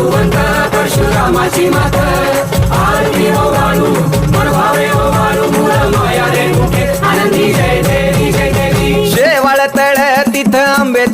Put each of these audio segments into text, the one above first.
भगवंत परशुरामाची मात. आरती हो वाळू मन भावे ओ हो वाळू मूळ माया रे मुखे. आनंदी जय देवी जय देवी. शेवाळ तळ्यात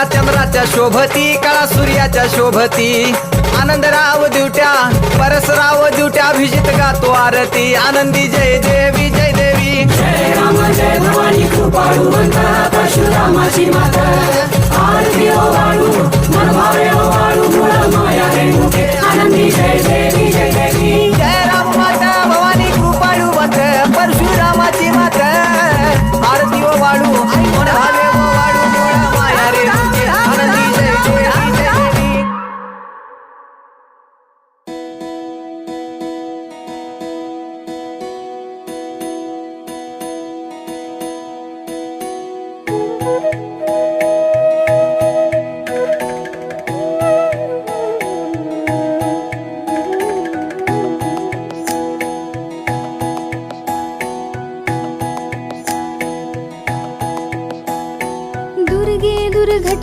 कळा चंद्राच्या शोभती कळा सूर्याच्या शोभती. आनंदराव दिवट्या परसराव दिवट्या अभिजित गातो आरती. आनंदी जय देवी जय देवी. जय राम जय भवानी कृपाळू परशुरामाची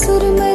सुरमय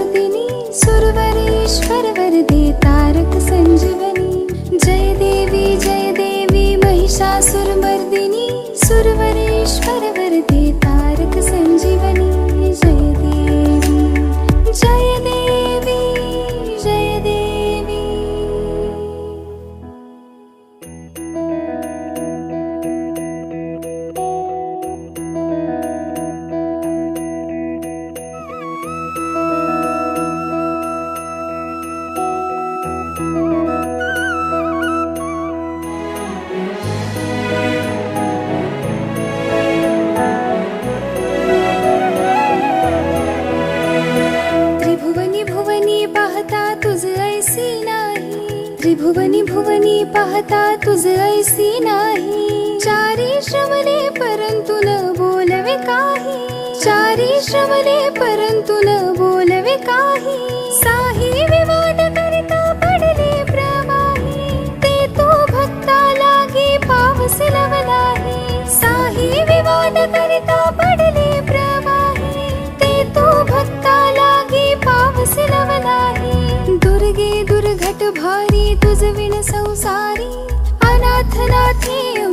आठवणी पाहता तुझ ऐसी नाही. चारी श्रमले परंतु न बोलवे काही. चारी श्रमले परंतु न you.